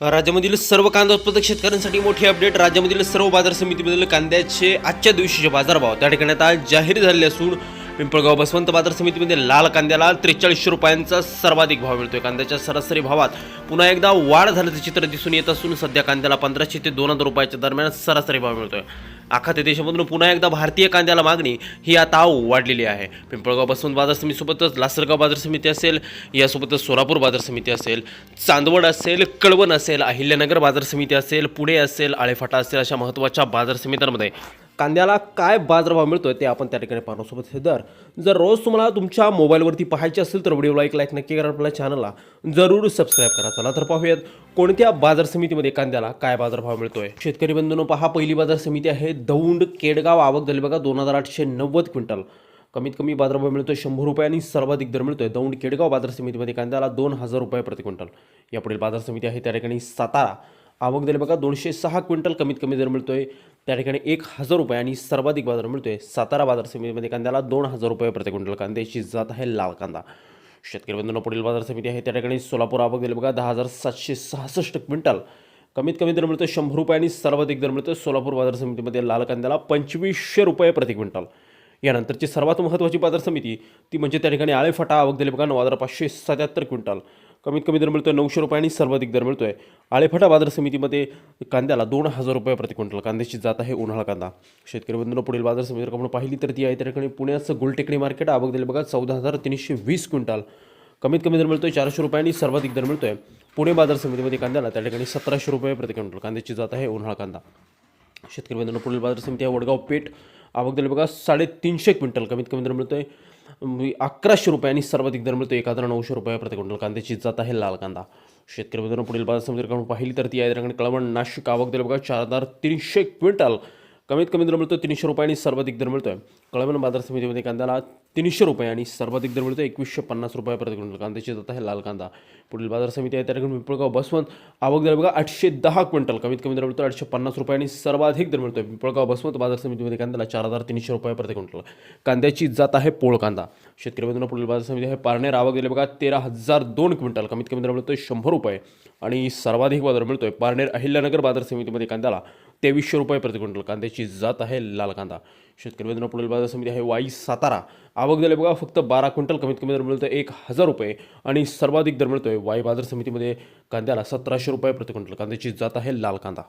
राज्यामधील सर्व कांदा उत्पादक शेतकऱ्यांसाठी मोठी अपडेट राज्यामधील सर्व बाजार समितीमधील कांद्याचे आजच्या दिवशीचे बाजारभाव. त्या ठिकाणी आता जाहीर झालेले असून पिंपळगाव बसवंत बाजार समितीमध्ये लाल कांद्याला त्रेचाळीसशे रुपयांचा सर्वाधिक भाव मिळतोय. कांद्याच्या सरासरी भावात पुन्हा एकदा वाढ झाल्याचं चित्र दिसून येत असून सध्या कांद्याला पंधराशे ते दोन हजार रुपयाच्या दरम्यान सरासरी भाव मिळतोय. आखाते देशामधून पुन्हा एकदा भारतीय कांद्याला मागणी ही आता वाढलेली आहे. पिंपळगाव बसवंत बाजार समितीसोबतच लासरगाव बाजार समिती असेल यासोबतच सोलापूर बाजार समिती असेल चांदवड असेल कळवण असेल अहिल्यानगर बाजार समिती असेल पुणे असेल आळेफाटा असेल अशा महत्त्वाच्या बाजार समित्यांमध्ये कांद्याला काय बाजारभाव आहे ते आपण त्या ठिकाणी पाहणार सोबत हे दर जर रोज तुम्हाला तुमच्या मोबाईलवरती पाहायचे असेल तर व्हिडिओला एक लाईक नक्की करा आपल्या चॅनलला जरूर सबस्क्राईब करा. चला तर पाहूयात कोणत्या बाजार समितीमध्ये कांद्याला काय बाजारभाव मिळतोय. शेतकरी बंधूंनो पहा पहिली बाजार समिती आहे दौंड केडगाव आवक झाली बघा दोन हजार आठशे नव्वद क्विंटल. कमीत कमी बाजारभाव मिळतोय शंभर रुपये आणि सर्वाधिक दर मिळतोय. दौंड केडगाव बाजार समितीमध्ये कांद्याला दोन हजार रुपये प्रति क्विंटल. यापुढील बाजार समिती आहे त्या ठिकाणी सातारा. आवक दिली बघा दोनशे सहा क्विंटल कमीत कमी दर मिळतोय. त्या ठिकाणी एक हजार रुपये आणि सर्वाधिक बाजार मिळतो आहे सातारा बाजार समितीमध्ये कांद्याला दोन हजार रुपये प्रति क्विंटल कांद्याची जात आहे लाल कांदा. शेतकरी बंधूंनो पुढील बाजार समिती आहे. त्या ठिकाणी सोलापूर आवक दिली बघा दहा हजार सातशे सहासष्ट क्विंटल. कमीत कमी दर मिळतो शंभर रुपये आणि सर्वाधिक दर मिळतो सोलापूर बाजार समितीमध्ये लाल कांद्याला पंचवीसशे रुपये प्रति क्विंटल. यानंतरची सर्वात महत्त्वाची बाजार समिती ती म्हणजे त्या ठिकाणी आळेफाटा आवक दिले बघा नऊ हजार पाचशे सत्याहत्तर क्विंटल. कमीत कमी दर मिळतोय नऊशे रुपये आणि सर्वाधिक दर मिळतोय. आळेफाटा बाजार समितीमध्ये कांद्याला दोन हजार रुपये प्रति क्विंटल कांद्याची जात आहे उन्हाळा कांदा. शेतकरी बंधूंना पुढील बाजार समिती जर आपण पाहिली तर ती आहे त्या ठिकाणी पुण्याचं गुलटेकडी मार्केट. आवक दिले बघा चौदा हजार तीनशे वीस क्विंटल. कमीत कमी दर मिळतोय चारशे रुपयांनी सर्वाधिक दर मिळतोय. पुणे बाजार समितीमध्ये कांद्याला त्या ठिकाणी सतराशे रुपये प्रति क्विंटल कांद्याची जात आहे उन्हाळा कांदा. शेतकरी बंधूंना पुढील बाजार समिती आहे वडगाव पेठ. आवक दिले बघा साडेतीनशे क्विंटल कमीत कमी दर मिळतोय. अकराशे रुपये आणि सर्वाधिक दर मिळतो एक हजार नऊशे रुपये प्रति क्विंटल कांद्याची जात आहे लाल कांदा. शेतकरी बंधूंनो पुढील बाजार समिती जर आपण पाहिली तर ती आहे त्या कळवण नाशिक आवक दिली बघा चार हजार तीनशे क्विंटल. कमीत कमी दर मिळतो तीनशे रुपये आणि सर्वाधिक दर मिळतोय. कळवण बाजार समितीमध्ये कांद्याला तीनशे रुपये आणि सर्वाधिक दर मिळतो एकवीसशे पन्नास रुपये प्रति क्विंटल. कांद्याची जात आहे लाल कांदा. पुढील बाजार समिती आहे त्या पिंपळगाव बसवंत. आवक दर बघा आठशे दहा क्विंटल. कमीत कमी दर मिळतो आठशे पन्नास रुपये आणि सर्वाधिक दर मिळतोय. पिंपळगाव बसवंत बाजार समितीमध्ये कांद्याला चार हजार तीनशे रुपये प्रति क्विंटल. कांद्याची जात आहे पोळ कांदा. शेतकरी बंधूंनो पुढील बाजार समिती आहे. पारनेर आवक दिले बघा तेरा हजार दोन क्विंटल. कमीत कमी दर मिळतोय शंभर रुपये. आणि सर्वाधिक बाजार मिळतोय पारनेर अहिल्यानगर बाजार समितीमध्ये कांद्याला तेवीसशे रुपये प्रति क्विंटल. कांद्याची जात आहे लाल कांदा. शेतकरी बंधूंनो पुढील बाजार समिती आहे वाई सातारा. आवक दिले बघा फक्त बारा क्विंटल. कमीत कमी दर मिळतोय एक हजार रुपये. आणि सर्वाधिक दर मिळतोय वाई बाजार समितीमध्ये कांद्याला सतराशे रुपये प्रति क्विंटल. कांद्याची जात आहे लाल कांदा.